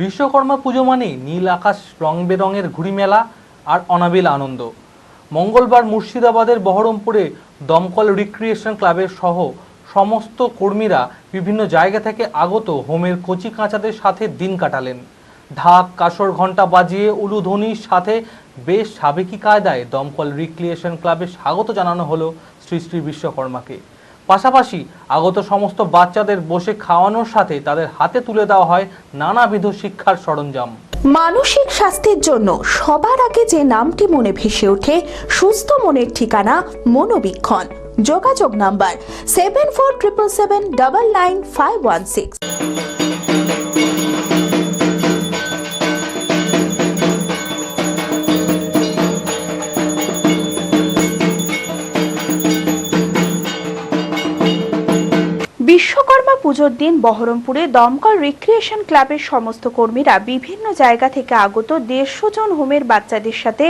বিশ্বকর্মা পুজো মানে নীল আকাশ রং বেরঙের ঘুড়ি মেলা আর অনাবিল আনন্দ। মঙ্গলবার মুর্শিদাবাদের বহরমপুরে দমকল রিক্রিয়েশন ক্লাবের সহ সমস্ত কর্মীরা বিভিন্ন জায়গা থেকে আগত হোমের কচি কাঁচাদের সাথে দিন কাটালেন। ঢাক, কাসর ঘণ্টা বাজিয়ে উলুধ্বনির সাথে বেশ সাবেকি কায়দায় দমকল রিক্রিয়েশন ক্লাবে স্বাগত জানানো হলো শ্রী শ্রী বিশ্বকর্মাকে। পাশাপাশি আগত সমস্ত বাচ্চাদের বসে খাওয়ানোর সাথে তাদের হাতে তুলে দেওয়া হয় নানাবিধ শিক্ষার সরঞ্জাম। মানসিক স্বাস্থ্যের জন্য সবার আগে যে নামটি মনে ভেসে ওঠে, সুস্থ মনের ঠিকানা মনোবীক্ষণ। যোগাযোগ number seven four triple seven double nine five one six পুজোর দিন বহরমপুরে দমকল রিক্রিয়েশন ক্লাবের সমস্ত কর্মীরা বিভিন্ন জায়গা থেকে আগত দেড়শো জন হোমের বাচ্চাদের সাথে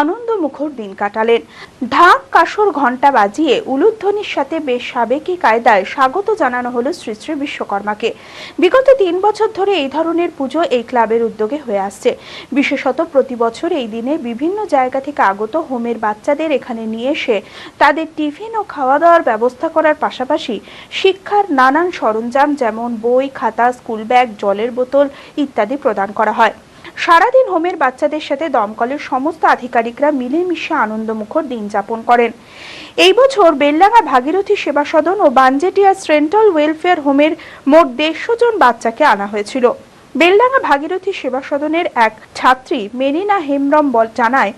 আনন্দ মুখর দিন কাটালেন। ঢাক কাসর ঘণ্টা বাজিয়ে উলুধ্বনির সাথে বেশ সাবেকি কায়দায় স্বাগত জানানো হলো শ্রী শ্রী বিশ্বকর্মাকে। বিগত তিন বছর ধরে এই ধরনের পুজো এই ক্লাবের উদ্যোগে হয়ে আসছে। বিশেষত প্রতি বছর এই দিনে বিভিন্ন জায়গা থেকে আগত হোমের বাচ্চাদের এখানে নিয়ে এসে তাদের টিফিন ও খাওয়া দাওয়ার ব্যবস্থা করার পাশাপাশি শিক্ষার নানান সরঞ্জাম যেমন বই, খাতা স্কুল ব্যাগ জলের বোতল ইত্যাদি প্রদান করা হয়। সারাদিন হোমের বাচ্চাদের সাথে দমকলের সমস্ত আধিকারিকরা মিলেমিশে আনন্দমুখর দিন যাপন করেন। এই বছর বেলডাঙ্গা ভাগীরথী সেবা সদন ও বানজেটিয়া সেন্ট্রাল ওয়েলফেয়ার হোমের মোট দেড়শো জন বাচ্চাকে আনা হয়েছিল। বেলডাঙ্গা ভাগীরথী সেবা সদনের এক ছাত্রী মেরিনা হেমব্রম বল জানায়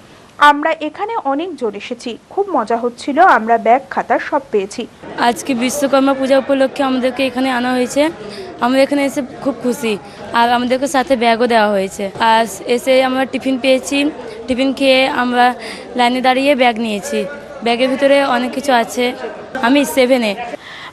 আমরা এখানে অনেক জন এসেছি। খুব মজা হচ্ছিল, আমরা ব্যাগ, খাতা সব পেয়েছি। আজকে বিশ্বকর্মা পূজা উপলক্ষে আমাদেরকে এখানে আনা হয়েছে। আমরা এখানে এসে খুব খুশি। আর আমাদেরকে সাথে ব্যাগও দেওয়া হয়েছে। আর এসে আমরা টিফিন পেয়েছি। টিফিন খেয়ে আমরা লাইনে দাঁড়িয়ে ব্যাগ নিয়েছি। ব্যাগের ভিতরে অনেক কিছু আছে। আমি সেভেনে।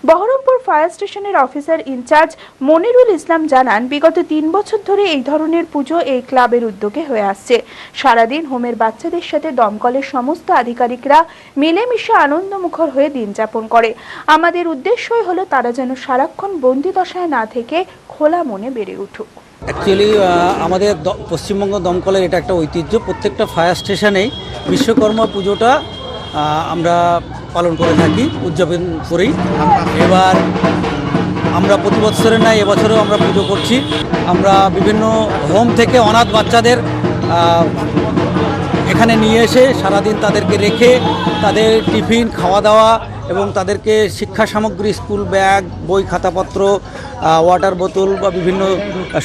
বহরমপুর ফায়ার স্টেশনের officer in charge Monirul Islam জানান, বিগত তিন বছর ধরে এই ধরনের পুজো এই ক্লাবের উদ্যোগে হয়ে আসছে। সারাদিন হোমের বাচ্চাদের সাথে দমকলের সমস্ত আধিকারিকরা মিলেমিশে আনন্দমুখর হয়ে দিন যাপন করে। আমাদের উদ্দেশ্যই হলো তারা যেন সারাক্ষণ বন্দি দশায় না থেকে খোলা মনে বেড়ে উঠুক। অ্যাকচুয়ালি আমাদের পশ্চিমবঙ্গ দমকলের এটা একটা ঐতিহ্য। প্রত্যেকটা ফায়ার স্টেশনেই বিশ্বকর্মা পুজোটা আমরা পালন করে থাকি, উদযাপন করি। এবার আমরা প্রতি বছরের নাই এবছরেও আমরা পুজো করছি। আমরা বিভিন্ন হোম থেকে অনাথ বাচ্চাদের এখানে নিয়ে এসে সারাদিন তাদেরকে রেখে তাদের টিফিন খাওয়া দাওয়া এবং তাদেরকে শিক্ষা সামগ্রী, স্কুল ব্যাগ, বই, খাতাপত্র ওয়াটার বোতল বা বিভিন্ন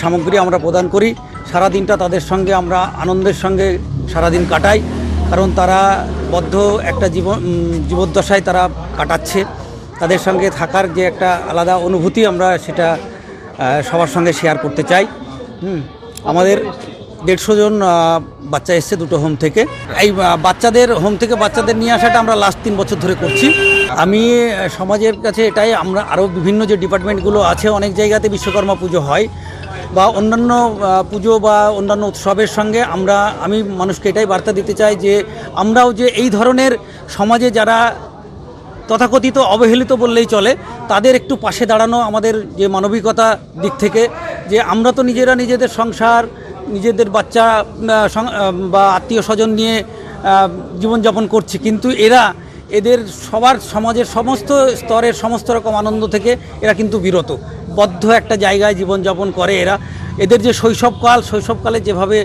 সামগ্রী আমরা প্রদান করি। সারাদিনটা তাদের সঙ্গে আমরা আনন্দের সঙ্গে সারাদিন কাটাই। কারণ তারা বদ্ধ একটা জীবন জীবদ্দশায় তারা কাটাচ্ছে। তাদের সঙ্গে থাকার যে একটা আলাদা অনুভূতি আমরা সেটা সবার সঙ্গে শেয়ার করতে চাই। হুম, আমাদের দেড়শো জন বাচ্চা এসছে দুটো হোম থেকে। এই বাচ্চাদের হোম থেকে বাচ্চাদের নিয়ে আসাটা আমরা লাস্ট তিন বছর ধরে করছি। আমি সমাজের কাছে এটাই, আমরা আরও বিভিন্ন যে ডিপার্টমেন্টগুলো আছে, অনেক জায়গাতে বিশ্বকর্মা পুজো হয়। বা অন্যান্য পুজো বা অন্যান্য উৎসবের সঙ্গে আমরা, আমি মানুষকে এটাই বার্তা দিতে চাই যে আমরাও যে এই ধরনের সমাজে যারা তথাকথিত অবহেলিত বললেই চলে, তাদের একটু পাশে দাঁড়ানো আমাদের যে মানবিকতা দিক থেকে, যে আমরা তো নিজেরা নিজেদের সংসার, নিজেদের বাচ্চা বা আত্মীয় স্বজন নিয়ে জীবনযাপন করছি। কিন্তু এরা, এদের সবার, সমাজের সমস্ত স্তরের সমস্ত রকম আনন্দ থেকে এরা কিন্তু বিরত। বদ্ধ একটা জায়গায় জীবনযাপন করে এরা। এদের যে শৈশবকাল, শৈশবকালে যেভাবে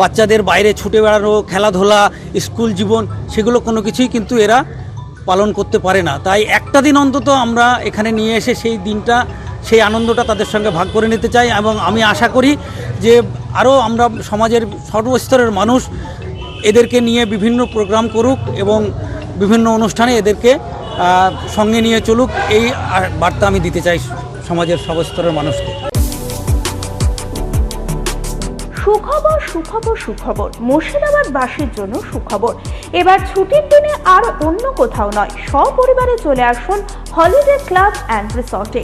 বাচ্চাদের বাইরে ছুটে বেড়ানো, খেলাধুলা, স্কুল জীবন, সেগুলো কোনো কিছুই কিন্তু এরা পালন করতে পারে না। তাই একটা দিন অন্তত আমরা এখানে নিয়ে এসে সেই দিনটা, সেই আনন্দটা তাদের সঙ্গে ভাগ করে নিতে চাই এবং আমি আশা করি যে আরও আমরা সমাজের সর্বস্তরের মানুষ এদেরকে নিয়ে বিভিন্ন প্রোগ্রাম করুক এবং বিভিন্ন অনুষ্ঠানে এদেরকে সঙ্গে নিয়ে চলুক, এই বার্তা আমি দিতে চাই। সমাজের সর্বস্তরের মানুষকে। সুখবর সুখবর সুখবর। মুর্শিদাবাদবাসীর জন্য সুখবর। এবার ছুটির দিনে আর অন্য কোথাও নয়, সপরিবারে চলে আসুন হলিডে ক্লাব অ্যান্ড রিসর্টে।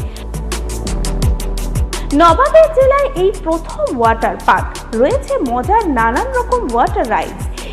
নবাবের জেলায় এই প্রথম ওয়াটার পার্ক। রয়েছে মজার নানান রকম ওয়াটার রাইডস।